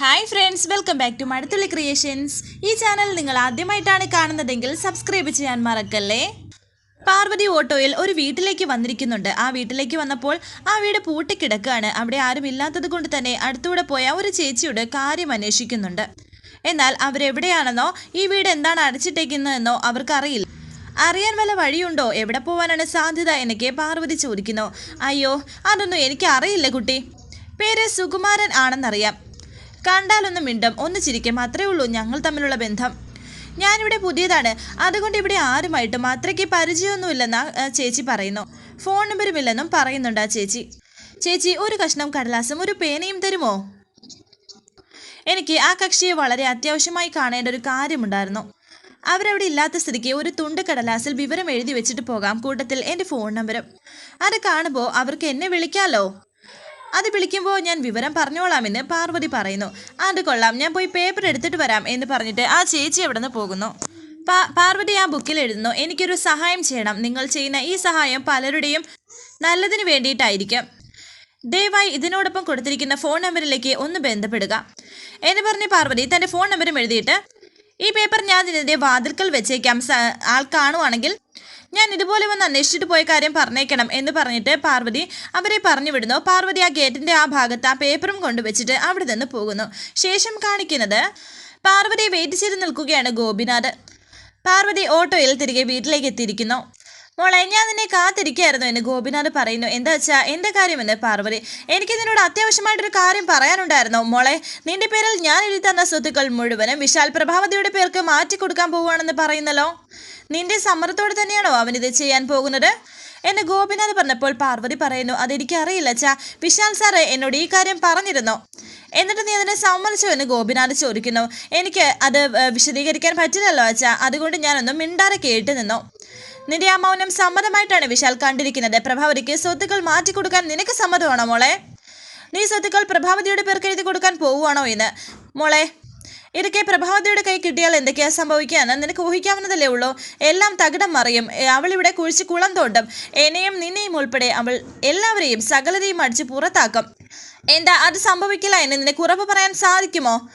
Hi friends welcome back to Mazhathulli creations ഈ channel നിങ്ങൾ ആദ്യമായിട്ടാണ് കാണുന്നതെങ്കിൽ സബ്സ്ക്രൈബ് ചെയ്യാൻ മറക്കല്ലേ? പാർവതി ഓട്ടോയിൽ ഒരു വീട്ടിലേക്ക് വന്നിരിക്കുന്നുണ്ട്. ആ വീട്ടിലേക്ക് വന്നപ്പോൾ ആ വീട് പൂട്ടിക്കിടക്കുകയാണ് അവിടെ ആരും ഇല്ലാത്തത് കൊണ്ട് തന്നെ അടുത്തൂടെ പോയ ഒരു ചേച്ചിയോട് കാര്യം അന്വേഷിക്കുന്നുണ്ട്. എന്നാൽ അവരെവിടെയാണെന്നോ ഈ വീട് എന്താണ് അടച്ചിട്ടേക്കുന്നതെന്നോ അവർക്കറിയില്ല. അറിയാൻ വല്ല വഴിയുണ്ടോ? എവിടെ പോവാനാണ് സാധ്യത എന്നൊക്കെ പാർവതി ചോദിക്കുന്നു. അയ്യോ അതൊന്നും എനിക്ക് അറിയില്ല കുട്ടി. പേര് സുകുമാരൻ ആണെന്നറിയാം. കണ്ടാലൊന്നും മിണ്ടും. ഒന്ന് ചിരിക്കും. അത്രേ ഉള്ളൂ ഞങ്ങൾ തമ്മിലുള്ള ബന്ധം. ഞാനിവിടെ പുതിയതാണ്. അതുകൊണ്ട് ഇവിടെ ആരുമായിട്ടും അത്രയ്ക്ക് പരിചയമൊന്നുമില്ലെന്നാ ചേച്ചി പറയുന്നു. ഫോൺ നമ്പരുമില്ലെന്നും പറയുന്നുണ്ട് ആ ചേച്ചി. ചേച്ചി ഒരു കഷ്ണം കടലാസും ഒരു പേനയും തരുമോ? എനിക്ക് ആ കക്ഷിയെ വളരെ അത്യാവശ്യമായി കാണേണ്ട ഒരു കാര്യമുണ്ടായിരുന്നു. അവരവിടെ ഇല്ലാത്ത സ്ഥിതിക്ക് ഒരു തുണ്ട് കടലാസിൽ വിവരം എഴുതി വെച്ചിട്ട് പോകാം കൂട്ടത്തിൽ എന്റെ ഫോൺ നമ്പരും അത് കാണുമ്പോൾ അവർക്ക് എന്നെ വിളിക്കാമല്ലോ അത് വിളിക്കുമ്പോൾ ഞാൻ വിവരം പറഞ്ഞോളാമെന്ന് പാർവതി പറയുന്നു. അത് കൊള്ളാം ഞാൻ പോയി പേപ്പർ എടുത്തിട്ട് വരാം എന്ന് പറഞ്ഞിട്ട് ആ ചേച്ചി അവിടെ നിന്ന് പോകുന്നു പാർവതി ആ ബുക്കിൽ എഴുതുന്നു എനിക്കൊരു സഹായം ചെയ്യണം. നിങ്ങൾ ചെയ്യുന്ന ഈ സഹായം പലരുടെയും നല്ലതിന് വേണ്ടിയിട്ടായിരിക്കും. ദയവായി ഇതിനോടൊപ്പം കൊടുത്തിരിക്കുന്ന ഫോൺ നമ്പറിലേക്ക് ഒന്ന് ബന്ധപ്പെടുക. എന്ന് പറഞ്ഞ് പാർവതി തന്റെ ഫോൺ നമ്പറും എഴുതിയിട്ട് ഈ പേപ്പർ ഞാൻ ഇതിന്റെ വാതിൽക്കൽ വെച്ചേക്കാം ആൾ കാണുവാണെങ്കിൽ ഞാൻ ഇതുപോലെ വന്ന് അന്വേഷിച്ചിട്ട് പോയ കാര്യം പറഞ്ഞേക്കണം എന്ന് പറഞ്ഞിട്ട് പാർവതി അവരെ പറഞ്ഞു വിടുന്നു. പാർവതി ആ ഗേറ്റിന്റെ ആ ഭാഗത്ത് ആ പേപ്പറും കൊണ്ടുവച്ചിട്ട് അവിടെ നിന്ന് പോകുന്നു. ശേഷം കാണിക്കുന്നത് പാർവതി വെയിറ്റ് ചെയ്ത് നിൽക്കുകയാണ് ഗോപിനാഥ്. പാർവതി ഓട്ടോയിൽ തിരികെ വീട്ടിലേക്ക് എത്തിയിരിക്കുന്നു. മോളെ ഞാൻ നിന്നെ കാത്തിരിക്കുകയായിരുന്നു എന്ന് ഗോപിനാഥ് പറയുന്നു. എന്താ വെച്ചാ എന്റെ കാര്യമെന്ന് പാർവതി. എനിക്ക് നിന്നോട് അത്യാവശ്യമായിട്ടൊരു കാര്യം പറയാനുണ്ടായിരുന്നു. മോളെ നിന്റെ പേരിൽ ഞാൻ എഴുതി തന്ന സ്വത്തുക്കൾ മുഴുവനും വിശാൽ പ്രഭാവതിയുടെ പേർക്ക് മാറ്റി കൊടുക്കാൻ പോവുകയാണെന്ന് പറയുന്നല്ലോ. നിന്റെ സമ്മർദ്ദത്തോടെ തന്നെയാണോ അവൻ ഇത് ചെയ്യാൻ പോകുന്നത്? എന്ന് ഗോപിനാഥ് പറഞ്ഞപ്പോൾ പാർവതി പറയുന്നു അതെനിക്ക് അറിയില്ല ചാ വിശാൽ സാറ് എന്നോട് ഈ കാര്യം പറഞ്ഞിരുന്നു. എന്നിട്ട് നീ അതിനെ സമ്മതിച്ചോ എന്ന് ഗോപിനാഥ് ചോദിക്കുന്നു. എനിക്ക് അത് വിശദീകരിക്കാൻ പറ്റില്ലല്ലോ അച്ഛാ. അതുകൊണ്ട് ഞാനൊന്നും മിണ്ടാതെ കേട്ടു നിന്നു. നിന്റെ ആ മൗനം സമ്മതമായിട്ടാണ് വിശാൽ കണ്ടിരിക്കുന്നത്. പ്രഭാവതിക്ക് സ്വത്തുക്കൾ മാറ്റിക്കൊടുക്കാൻ നിനക്ക് സമ്മതമാണോ മോളെ? നീ സ്വത്തുക്കൾ പ്രഭാവതിയുടെ പേർക്ക് എഴുതി കൊടുക്കാൻ പോവുകയാണോ എന്ന്? മോളെ ഇതൊക്കെ പ്രഭാവതിയുടെ കൈ കിട്ടിയാൽ എന്തൊക്കെയാ സംഭവിക്കുകയെന്ന് നിനക്ക് ഊഹിക്കാവുന്നതല്ലേ ഉള്ളൂ. എല്ലാം തകിടം മറിയും. അവളിവിടെ കുഴിച്ച് കുളം തോണ്ടും എന്നെയും നിന്നെയും ഉൾപ്പെടെ അവൾ എല്ലാവരെയും സകലതയും അടിച്ച് പുറത്താക്കും. എന്താ അത് സംഭവിക്കില്ല എന്ന് നിനക്ക് ഉറപ്പ് പറയാൻ സാധിക്കുമോ?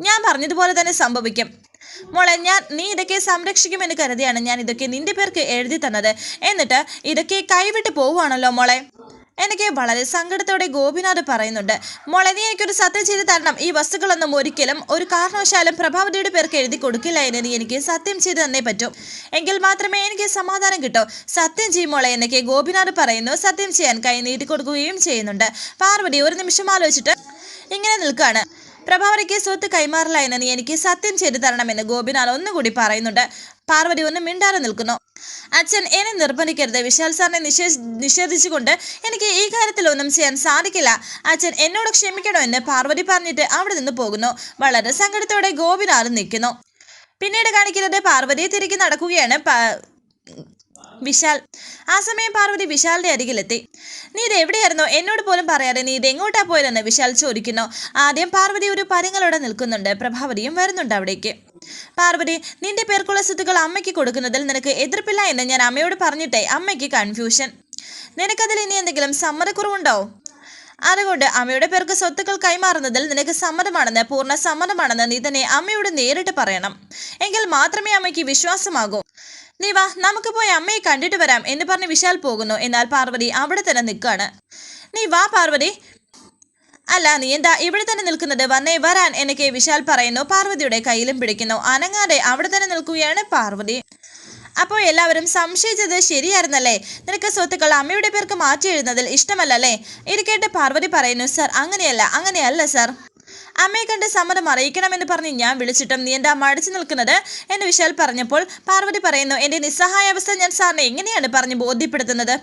ഞാൻ പറഞ്ഞതുപോലെ തന്നെ സംഭവിക്കും. മോളെ ഞാൻ നീ ഇതൊക്കെ സംരക്ഷിക്കുമെന്ന് കരുതിയാണ് ഞാൻ ഇതൊക്കെ നിന്റെ പേർക്ക് എഴുതി തന്നത്. എന്നിട്ട് ഇതൊക്കെ കൈവിട്ട് പോവുകയാണല്ലോ മോളെ. എനിക്ക് വളരെ സങ്കടത്തോടെ ഗോപിനാഥ് പറയുന്നുണ്ട്. മോളെ നീ എനിക്കൊരു സത്യം ചെയ്ത് തരണം. ഈ വസ്തുക്കളൊന്നും ഒരിക്കലും ഒരു കാരണവശാലും പ്രഭാവതിയുടെ പേർക്ക് എഴുതി കൊടുക്കില്ല എന്ന് നീ എനിക്ക് സത്യം ചെയ്ത് തന്നേ പറ്റൂ. എങ്കിൽ മാത്രമേ എനിക്ക് സമാധാനം കിട്ടൂ. സത്യം ചെയ്യും മോളെ എന്നൊക്കെ ഗോപിനാഥ് പറയുന്നു. സത്യം ചെയ്യാൻ കൈ നീട്ടിക്കൊടുക്കുകയും ചെയ്യുന്നുണ്ട്. പാർവതി ഒരു നിമിഷം ആലോചിച്ചിട്ട് ഇങ്ങനെ നിൽക്കുകയാണ്. പ്രഭാവതിക്ക് സ്വത്ത് കൈമാറില്ല എന്ന് നീ എനിക്ക് സത്യം ചെയ്തു തരണമെന്ന് ഗോപിനാഥ് ഒന്നുകൂടി പറയുന്നുണ്ട്. പാർവതി ഒന്ന് മിണ്ടാതെ നിൽക്കുന്നു. അച്ഛൻ എന്നെ നിർബന്ധിക്കരുത്. വിശാൽ സാറിനെ നിഷേ നിഷേധിച്ചുകൊണ്ട് എനിക്ക് ഈ കാര്യത്തിൽ ഒന്നും ചെയ്യാൻ സാധിക്കില്ല. അച്ഛൻ എന്നോട് ക്ഷമിക്കണോ എന്ന് പാർവതി പറഞ്ഞിട്ട് അവിടെ നിന്ന് പോകുന്നു. വളരെ സങ്കടത്തോടെ ഗോപിനാഥ് നിൽക്കുന്നു. പിന്നീട് കാണിക്കുന്നത് പാർവതിയെ തിരികെ നടക്കുകയാണ്. വിശാൽ. ആ സമയം പാർവതി വിശാലിന്റെ അരികിലെത്തി. നീ ഇത് എവിടെയായിരുന്നോ? എന്നോട് പോലും പറയാതെ നീ ഇത് എങ്ങോട്ടാ പോയതെന്ന് വിശാൽ ചോദിക്കുന്നു. ആദ്യം പാർവതി ഒരു പരിങ്ങളോടെ നിൽക്കുന്നുണ്ട്. പ്രഭാവതിയും വരുന്നുണ്ട് അവിടേക്ക്. പാർവതി നിന്റെ പേർക്കുള്ള സ്വത്തുക്കൾ അമ്മയ്ക്ക് കൊടുക്കുന്നതിൽ നിനക്ക് എതിർപ്പില്ല എന്ന് ഞാൻ അമ്മയോട് പറഞ്ഞിട്ടേ. അമ്മയ്ക്ക് കൺഫ്യൂഷൻ നിനക്കതിൽ ഇനി എന്തെങ്കിലും സമ്മതക്കുറവുണ്ടോ? അതുകൊണ്ട് അമ്മയുടെ പേർക്ക് സ്വത്തുക്കൾ കൈമാറുന്നതിൽ നിനക്ക് സമ്മതമാണെന്ന് പൂർണ സമ്മതമാണെന്ന് നീ തന്നെ അമ്മയോട് നേരിട്ട് പറയണം. എങ്കിൽ മാത്രമേ അമ്മയ്ക്ക് വിശ്വാസമാകൂ. നീ വാ നമുക്ക് പോയി അമ്മയെ കണ്ടിട്ട് വരാം എന്ന് പറഞ്ഞ് വിശാൽ പോകുന്നു. എന്നാൽ പാർവതി അവിടെ തന്നെ നിൽക്കുകയാണ്. നീ വാ പാർവതി. അല്ല നീ എന്താ ഇവിടെ തന്നെ നിൽക്കുന്നത്? വന്നേ വരാൻ എന്നൊക്കെ വിശാൽ പറയുന്നു. പാർവതിയുടെ കയ്യിലും പിടിക്കുന്നു. അനങ്ങാതെ അവിടെ തന്നെ നിൽക്കുകയാണ് പാർവതി. അപ്പോൾ എല്ലാവരും സംശയിച്ചത് ശരിയായിരുന്നല്ലേ? നിനക്ക് സ്വത്തുക്കൾ അമ്മയുടെ പേർക്ക് മാറ്റി എഴുതുന്നതിൽ ഇഷ്ടമല്ലല്ലേ? ഇത് കേട്ട് പാർവതി പറയുന്നു സർ അങ്ങനെയല്ല അങ്ങനെയല്ല സർ. അമ്മയെ കണ്ട് സമ്മതം അറിയിക്കണമെന്ന് പറഞ്ഞ് ഞാൻ വിളിച്ചിട്ടും നീ എന്താ മടിച്ചു നിൽക്കുന്നത്? എന്ന് വിശാൽ പറഞ്ഞപ്പോൾ പാർവതി പറയുന്നു എന്റെ നിസ്സഹായാവസ്ഥ ഞാൻ സാറിനെ എങ്ങനെയാണ് പറഞ്ഞ് ബോധ്യപ്പെടുത്തുന്നത്?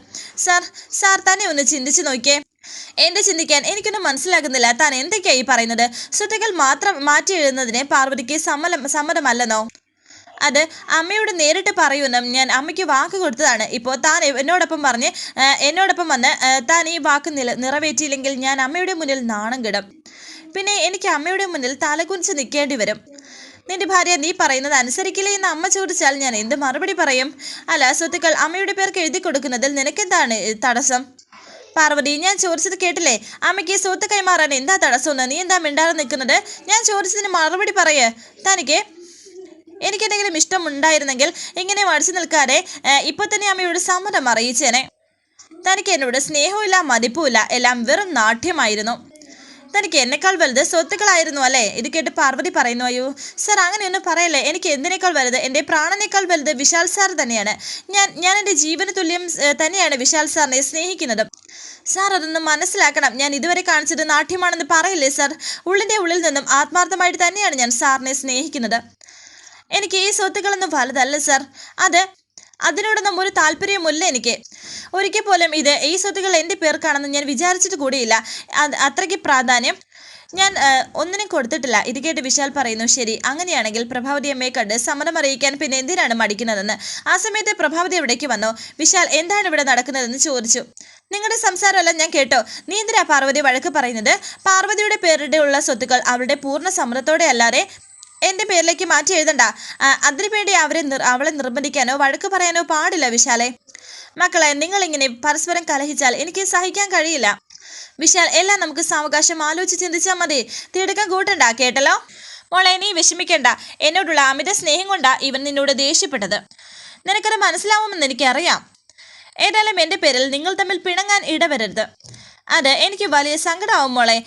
സാർ സാർ തന്നെ ഒന്ന് ചിന്തിച്ചു നോക്കിയേ. എന്റെ ചിന്തിക്കാൻ എനിക്കൊന്നും മനസ്സിലാകുന്നില്ല. താൻ എന്തൊക്കെയായി പറയുന്നത്? സ്വത്തുക്കൾ മാത്രം മാറ്റി എഴുതുന്നതിന് പാർവതിക്ക് സമ്മതം സമ്മതമല്ലെന്നോ? അത് അമ്മയോട് നേരിട്ട് പറയുമെന്നും ഞാൻ അമ്മയ്ക്ക് വാക്ക് കൊടുത്തതാണ്. ഇപ്പോൾ താൻ എന്നോടൊപ്പം പറഞ്ഞ് എന്നോടൊപ്പം വന്ന് താൻ ഈ വാക്ക് നില നിറവേറ്റിയില്ലെങ്കിൽ ഞാൻ അമ്മയുടെ മുന്നിൽ നാണം കിടും. പിന്നെ എനിക്ക് അമ്മയുടെ മുന്നിൽ തലകുനിച്ച് നിൽക്കേണ്ടി വരും. നിന്റെ ഭാര്യ നീ പറയുന്നത് അനുസരിക്കില്ലേ എന്ന് അമ്മ ചോദിച്ചാൽ ഞാൻ എന്ത് മറുപടി പറയും? അല്ല സ്വത്തുക്കൾ അമ്മയുടെ പേർക്ക് എഴുതി കൊടുക്കുന്നതിൽ നിനക്കെന്താണ് തടസ്സം? പാർവതി ഞാൻ ചോദിച്ചത് കേട്ടില്ലേ? അമ്മയ്ക്ക് സ്വത്ത് കൈമാറാൻ എന്താ തടസ്സമെന്ന്? നീ എന്താ മിണ്ടാതെ നിൽക്കുന്നത്? ഞാൻ ചോദിച്ചതിന് മറുപടി പറയേ. തനിക്ക് എനിക്കെന്തെങ്കിലും ഇഷ്ടമുണ്ടായിരുന്നെങ്കിൽ ഇങ്ങനെ മടിച്ചു നിൽക്കാതെ ഇപ്പോൾ തന്നെ അമ്മയോട് സമ്മതം അറിയിച്ചേനെ. തനിക്ക് എന്നോട് സ്നേഹമില്ല മതിപ്പുമില്ല എല്ലാം വെറും നാട്യമായിരുന്നു. തനിക്ക് എന്നെക്കാൾ വലുത് സ്വത്തുക്കളായിരുന്നു അല്ലേ? ഇത് കേട്ട് പാർവതി പറയുന്നു അയ്യോ സാർ അങ്ങനെയൊന്നും പറയല്ലേ? എനിക്ക് എന്തിനേക്കാൾ വലുത്? എന്റെ പ്രാണനേക്കാൾ വലുത് വിശാൽ സാർ തന്നെയാണ്. ഞാൻ ഞാൻ എന്റെ ജീവന തുല്യം തന്നെയാണ് വിശാൽ സാറിനെ സ്നേഹിക്കുന്നത്. സാർ അതൊന്ന് മനസ്സിലാക്കണം. ഞാൻ ഇതുവരെ കാണിച്ചത് നാട്യമാണെന്ന് പറയില്ലേ സാർ? ഉള്ളിന്റെ ഉള്ളിൽ നിന്നും ആത്മാർത്ഥമായിട്ട് തന്നെയാണ് ഞാൻ സാറിനെ സ്നേഹിക്കുന്നത്. എനിക്ക് ഈ സ്വത്തുക്കളൊന്നും വലുതല്ല സർ. അത് അതിനോടൊന്നും ഒരു താല്പര്യമില്ല എനിക്ക്. ഒരിക്കൽ പോലും ഇത് ഈ സ്വത്തുക്കൾ എന്റെ പേർക്കാണെന്ന് ഞാൻ വിചാരിച്ചിട്ട് കൂടിയില്ല. അത് അത്രയ്ക്ക് പ്രാധാന്യം ഞാൻ ഒന്നിനും കൊടുത്തിട്ടില്ല. ഇത് കേട്ട് വിശാൽ പറയുന്നു ശരി അങ്ങനെയാണെങ്കിൽ പ്രഭാവതി അമ്മയെ കണ്ട് സമരം അറിയിക്കാൻ പിന്നെ എന്തിനാണ് മടിക്കുന്നതെന്ന്? ആ സമയത്ത് പ്രഭാവതി എവിടേക്ക് വന്നു. വിശാൽ എന്താണ് ഇവിടെ നടക്കുന്നതെന്ന് ചോദിച്ചു. നിങ്ങളുടെ സംസാരമെല്ലാം ഞാൻ കേട്ടോ. നീ എന്തിനാ പാർവതി വഴക്ക് പറയുന്നത്? പാർവതിയുടെ പേരുടെ ഉള്ള സ്വത്തുക്കൾ അവരുടെ പൂർണ സമ്മതത്തോടെ അല്ലാതെ എന്റെ പേരിലേക്ക് മാറ്റി എഴുതണ്ട. അതിനുവേണ്ടി അവരെ അവളെ നിർബന്ധിക്കാനോ വഴക്ക് പറയാനോ പാടില്ല വിശാലെ. മക്കളെ നിങ്ങളിങ്ങനെ പരസ്പരം കലഹിച്ചാൽ എനിക്ക് സഹിക്കാൻ കഴിയില്ല. വിശാൽ എല്ലാം നമുക്ക് സാവകാശം ആലോചിച്ച് ചിന്തിച്ചാൽ മതി. തിടുക്കം കൂട്ടണ്ട കേട്ടല്ലോ? മോളെ നീ വിഷമിക്കണ്ട. എന്നോടുള്ള അമിത സ്നേഹം കൊണ്ടാ ഇവൻ നിന്നോട് ദേഷ്യപ്പെട്ടത്. നിനക്കത് മനസ്സിലാവുമെന്ന് എനിക്കറിയാം. ഏതായാലും എന്റെ പേരിൽ നിങ്ങൾ തമ്മിൽ പിണങ്ങാൻ ഇടവരരുത്. അത് എനിക്ക് വലിയ സങ്കടമാവും മോളെ.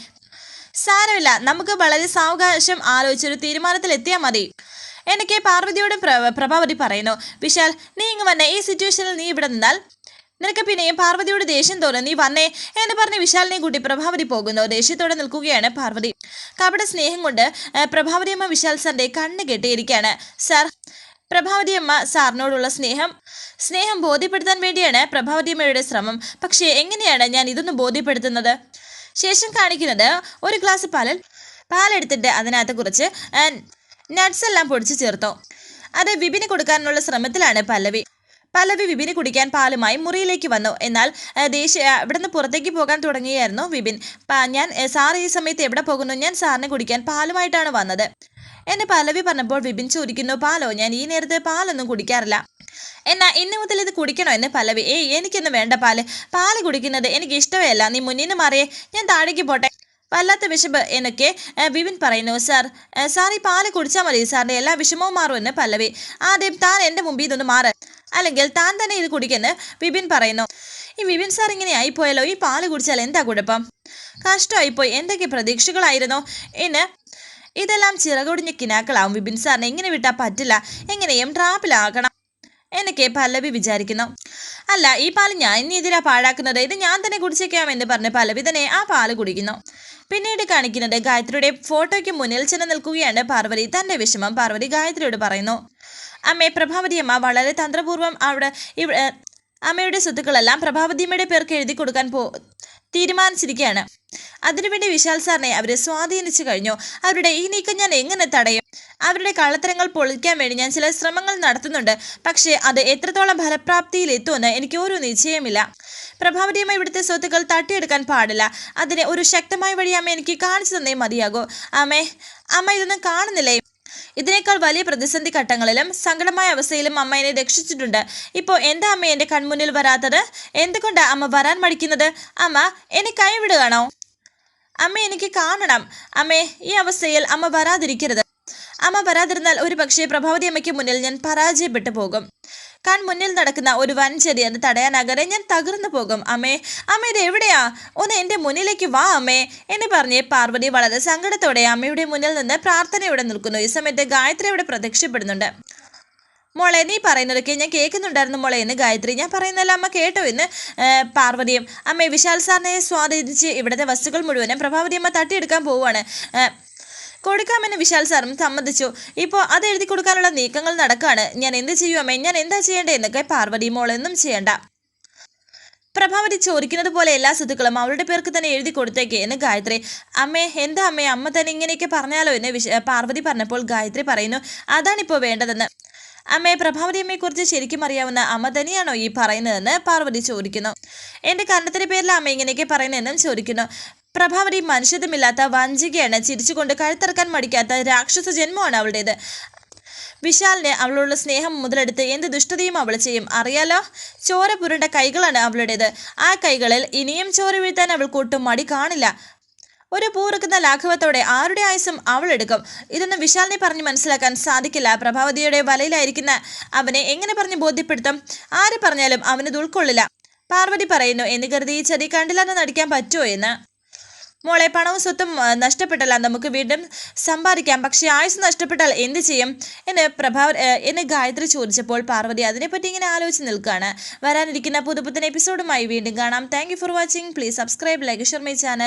സാരമില്ല. നമുക്ക് വളരെ സാവകാശം ആലോചിച്ചൊരു തീരുമാനത്തിൽ എത്തിയാൽ മതി. എനിക്ക് പാർവതിയോടും പ്ര- പ്രഭാവതി പറയുന്നു വിശാൽ നീ ഇങ്ങ് വന്നേ. ഈ സിറ്റുവേഷനിൽ നീ ഇവിടെ നിന്നാൽ നിനക്ക് പിന്നെയും പാർവതിയോട് ദേഷ്യം തോന്നും. നീ വന്നേ എന്ന് പറഞ്ഞ് വിശാലിനെ കൂട്ടി പ്രഭാവതി പോകുന്നു. ദേഷ്യത്തോടെ നിൽക്കുകയാണ് പാർവതി. കപട സ്നേഹം കൊണ്ട് പ്രഭാവതിയമ്മ വിശാൽ സാറിന്റെ കണ്ണ് കെട്ടിയിരിക്കുകയാണ്. സാർ പ്രഭാവതിയമ്മ സാറിനോടുള്ള സ്നേഹം സ്നേഹം ബോധ്യപ്പെടുത്താൻ വേണ്ടിയാണ് പ്രഭാവതിയമ്മയുടെ ശ്രമം. പക്ഷേ എങ്ങനെയാണ് ഞാൻ ഇതൊന്നും ബോധ്യപ്പെടുത്തുന്നത്? ശേഷം കാണിക്കുന്നത് ഒരു ഗ്ലാസ് പാലിൽ പാലെടുത്തിട്ട് അതിനകത്ത് കുറച്ച് നട്ട്സ് എല്ലാം പൊടിച്ച് ചേർത്തു. അത് വിപിന് കൊടുക്കാനുള്ള ശ്രമത്തിലാണ് പല്ലവി. പല്ലവി വിപിന് കുടിക്കാൻ പാലുമായി മുറിയിലേക്ക് വന്നു. എന്നാൽ ദേശീയ ഇവിടുന്ന് പുറത്തേക്ക് പോകാൻ തുടങ്ങിയായിരുന്നു വിപിൻ. ഞാൻ സാർ ഈ സമയത്ത് എവിടെ പോകുന്നു? ഞാൻ സാറിന് കുടിക്കാൻ പാലുമായിട്ടാണ് വന്നത്. എന്നെ പലവി പറഞ്ഞപ്പോൾ വിപിൻ ചോദിക്കുന്നു പാലോ ഞാൻ ഈ നേരത്തെ പാലൊന്നും കുടിക്കാറില്ല. എന്നാ ഇന്ന് മുതൽ ഇത് കുടിക്കണോ? എന്ന് പലവി ഏയ് എനിക്കൊന്നും വേണ്ട പാൽ. പാൽ കുടിക്കുന്നത് എനിക്ക് ഇഷ്ടമേ അല്ല. നീ മുന്നിൽ നിന്ന് മാറിയേ. ഞാൻ താഴേക്ക് പോട്ടെ. വല്ലാത്ത വിശപ്പ് എന്നൊക്കെ വിപിൻ പറയുന്നു. സാർ സാർ ഈ പാൽ കുടിച്ചാൽ മതി. സാറിന്റെ എല്ലാ വിഷമവും മാറും മാറുമെന്ന് പല്ലവി ആദ്യം താൻ എന്റെ മുമ്പിൽ ഇതൊന്ന് മാറ. അല്ലെങ്കിൽ താൻ തന്നെ ഇത് കുടിക്കെന്ന് വിപിൻ പറയുന്നു. ഈ വിപിൻ സാർ ഇങ്ങനെ ആയിപ്പോയല്ലോ ഈ പാൽ കുടിച്ചാൽ എന്താ കുഴപ്പം? കഷ്ടമായിപ്പോയി. എന്തൊക്കെ പ്രതീക്ഷകളായിരുന്നു? ഇന്ന് ഇതെല്ലാം ചിറകൊടിഞ്ഞ കിനാക്കളാവും വിപിൻ സാറിനെ. ഇങ്ങനെ വിട്ടാൽ പറ്റില്ല. എങ്ങനെയും ട്രാപ്പിലാക്കണം എന്നൊക്കെ പല്ലവി വിചാരിക്കുന്നു. അല്ല ഈ പാൽ ഞാൻ ഇനി ഇതിലാ പാഴാക്കുന്നത്. ഇത് ഞാൻ തന്നെ കുടിച്ചേക്കാം എന്ന് പറഞ്ഞ് പല്ലവി തന്നെ ആ പാൽ കുടിക്കുന്നു. പിന്നീട് കാണിക്കുന്നത് ഗായത്രിയുടെ ഫോട്ടോയ്ക്ക് മുന്നിൽ ചെന്ന് നിൽക്കുകയാണ് പാർവതി. തന്റെ വിഷമം പാർവതി ഗായത്രിയോട് പറയുന്നു. അമ്മേ പ്രഭാവതി അമ്മ വളരെ തന്ത്രപൂർവം അവിടെ ഇവിടെ അമ്മയുടെ സ്വത്തുക്കളെല്ലാം പ്രഭാവതിയമ്മയുടെ പേർക്ക് എഴുതി കൊടുക്കാൻ പോ തീരുമാനിച്ചിരിക്കുകയാണ്. അതിനുവേണ്ടി വിശാൽ സാറിനെ അവരെ സ്വാധീനിച്ചു കഴിഞ്ഞു. അവരുടെ ഈ നീക്കം ഞാൻ എങ്ങനെ തടയും? അവരുടെ കള്ളത്തരങ്ങൾ പൊളിക്കാൻ വേണ്ടി ഞാൻ ചില ശ്രമങ്ങൾ നടത്തുന്നുണ്ട്. പക്ഷേ അത് എത്രത്തോളം ഫലപ്രാപ്തിയിൽ എത്തുമെന്ന് എനിക്ക് ഒരു നിശ്ചയമില്ല പ്രഭാവതിയമ്മ ഇവിടുത്തെ സ്വത്തുക്കൾ തട്ടിയെടുക്കാൻ പാടില്ല. അതിനെ ഒരു ശക്തമായ വഴി അമ്മ എനിക്ക് കാണിച്ചു തന്നേ മതിയാകൂ. അമ്മേ അമ്മ ഇതൊന്നും കാണുന്നില്ലേ? ഇതിനേക്കാൾ വലിയ പ്രതിസന്ധി ഘട്ടങ്ങളിലും സങ്കടമായ അവസ്ഥയിലും അമ്മ എന്നെ രക്ഷിച്ചിട്ടുണ്ട്. ഇപ്പോൾ എന്താ അമ്മ എന്റെ കൺമുന്നിൽ വരാത്തത്? എന്തുകൊണ്ടാണ് അമ്മ വരാൻ മടിക്കുന്നത്? അമ്മ എന്നെ കൈവിടുകയാണോ? അമ്മ എനിക്ക് കാണണം. അമ്മേ ഈ അവസ്ഥയിൽ അമ്മ വരാതിരിക്കരുത്. അമ്മ വരാതിരുന്നാൽ ഒരു പക്ഷേ പ്രഭാവതി അമ്മയ്ക്ക് മുന്നിൽ ഞാൻ പരാജയപ്പെട്ടു പോകും. കാൻ മുന്നിൽ നടക്കുന്ന ഒരു വൻ ചെടി അത് തടയാനാകാതെ ഞാൻ തകർന്നു പോകും. അമ്മേ അമ്മ ഇത് എവിടെയാ? ഒന്ന് എന്റെ മുന്നിലേക്ക് വാ അമ്മേ. എന്ന് പറഞ്ഞ് പാർവതി വളരെ സങ്കടത്തോടെ അമ്മയുടെ മുന്നിൽ നിന്ന് പ്രാർത്ഥനയോടെ നിൽക്കുന്നു. ഈ സമയത്ത് ഗായത്രി അവിടെ പ്രത്യക്ഷപ്പെടുന്നുണ്ട്. മോളെ നീ പറയുന്നതൊക്കെ ഞാൻ കേൾക്കുന്നുണ്ടായിരുന്നു മോളെ എന്ന് ഗായത്രി. ഞാൻ പറയുന്നതല്ല അമ്മ കേട്ടോ എന്ന് പാർവതിയും അമ്മ വിശാൽ സാറിനെ സ്വാധീനിച്ച് ഇവിടുത്തെ വസ്തുക്കൾ മുഴുവനും പ്രഭാവതി അമ്മ തട്ടിയെടുക്കാൻ പോവുകയാണ്. കൊടുക്കാമെന്ന് വിശാൽ സാറും സമ്മതിച്ചു. ഇപ്പോൾ അത് എഴുതി കൊടുക്കാനുള്ള നീക്കങ്ങൾ നടക്കുകയാണ് ഞാൻ എന്ത് ചെയ്യും അമ്മേ? ഞാൻ എന്താ ചെയ്യേണ്ടേ? എന്നൊക്കെ പാർവതി മോളൊന്നും ചെയ്യണ്ട. പ്രഭാവതി ചോദിക്കുന്നത് പോലെ എല്ലാ സ്വത്തുക്കളും അവളുടെ പേർക്ക് തന്നെ എഴുതി കൊടുത്തേക്ക് എന്ന് ഗായത്രി. അമ്മേ എന്താ അമ്മേ? അമ്മ തന്നെ ഇങ്ങനെയൊക്കെ പറഞ്ഞാലോ എന്ന് പാർവതി പറഞ്ഞപ്പോൾ ഗായത്രി പറയുന്നു അതാണിപ്പോൾ വേണ്ടതെന്ന്. അമ്മേ പ്രഭാവതിയമ്മയെക്കുറിച്ച് ശരിക്കും അറിയാവുന്ന അമ്മ തന്നെയാണോ ഈ പറയുന്നതെന്ന് പാർവതി ചോദിക്കുന്നു. എന്റെ കരണത്തിന്റെ പേരിൽ അമ്മ ഇങ്ങനെയൊക്കെ പറയുന്നതെന്നും ചോദിക്കുന്നു. പ്രഭാവതി മനുഷ്യത്വമില്ലാത്ത വഞ്ചികയാണ്. ചിരിച്ചുകൊണ്ട് കഴുത്തിറക്കാൻ മടിക്കാത്ത രാക്ഷസ ജന്മമാണ് അവളുടേത്. വിശാലിന് അവളോടുള്ള സ്നേഹം മുതലെടുത്ത് എന്ത് ദുഷ്ടതയും അവൾ ചെയ്യും അറിയാലോ? ചോര പുരണ്ട കൈകളാണ് അവളുടേത്. ആ കൈകളിൽ ഇനിയും ചോര വീഴ്ത്താൻ അവൾക്കൊട്ടും മടി കാണില്ല. ഒരു പൂറുക്കുന്ന ലാഘവത്തോടെ ആരുടെ ആയുസും അവൾ എടുക്കും. ഇതൊന്നും വിശാലിനെ പറഞ്ഞ് മനസ്സിലാക്കാൻ സാധിക്കില്ല. പ്രഭാവതിയുടെ വലയിലായിരിക്കുന്ന അവനെ എങ്ങനെ പറഞ്ഞ് ബോധ്യപ്പെടുത്തും? ആര് പറഞ്ഞാലും അവനത് ഉൾക്കൊള്ളില്ല. പാർവതി പറയുന്നു എന്ന് കരുതി ഈ ചതി കണ്ടില്ലെന്ന് നടിക്കാൻ പറ്റുമോ എന്ന്? മോളെ പണവും സ്വത്തും നഷ്ടപ്പെട്ടാൽ നമുക്ക് വീണ്ടും സമ്പാദിക്കാം. പക്ഷേ ആയുസ് നഷ്ടപ്പെട്ടാൽ എന്ത് ചെയ്യും? എന്ന് പ്രഭാവ എന്ന് ഗായത്രി ചോദിച്ചപ്പോൾ പാർവതി അതിനെപ്പറ്റി ഇങ്ങനെ ആലോചിച്ച് നിൽക്കുകയാണ്. വരാനിരിക്കുന്ന പുതുപുത്തൻ എപ്പിസോഡുമായി വീണ്ടും കാണാം. Thank for watching please subscribe like share my channel